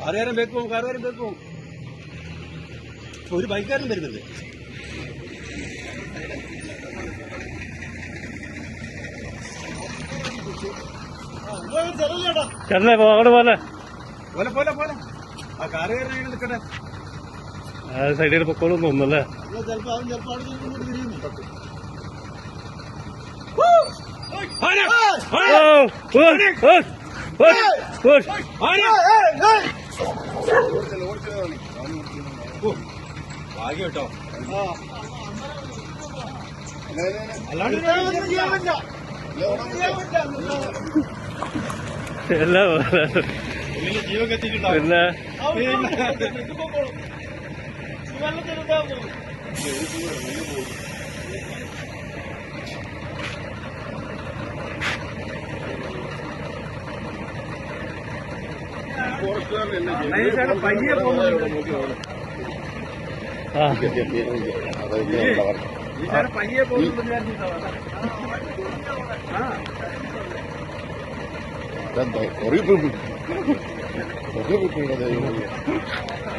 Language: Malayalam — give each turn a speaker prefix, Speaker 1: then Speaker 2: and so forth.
Speaker 1: കാറുകാരൻ ബേക്ക് പോകും കാറുകാരൻ ബേക്ക്. പോകും ഒരു ബൈക്കാരൻ വരുന്നുണ്ട്.
Speaker 2: ചേട്ടനെ പോ അങ്ങോട്ട് പോലെ
Speaker 1: പോലെ പോലെ പോലെ. ആ അങ്ങനെ നിൽക്കട്ടെ.
Speaker 2: സൈഡിൽ പൊക്കോളും തോന്നുന്നല്ലേ?
Speaker 1: ചിലപ്പോ അവൻ ചിലപ്പോ അവിടെ ഇങ്ങോട്ട് തിരിയുന്നു. ഭാഗ്യം കേട്ടോ. അല്ലാണ്ട്.
Speaker 2: എല്ലാം പിന്നെ
Speaker 1: പയ്യെ പോകുന്നത്.
Speaker 2: ആ
Speaker 1: 我就不听
Speaker 3: 他的音。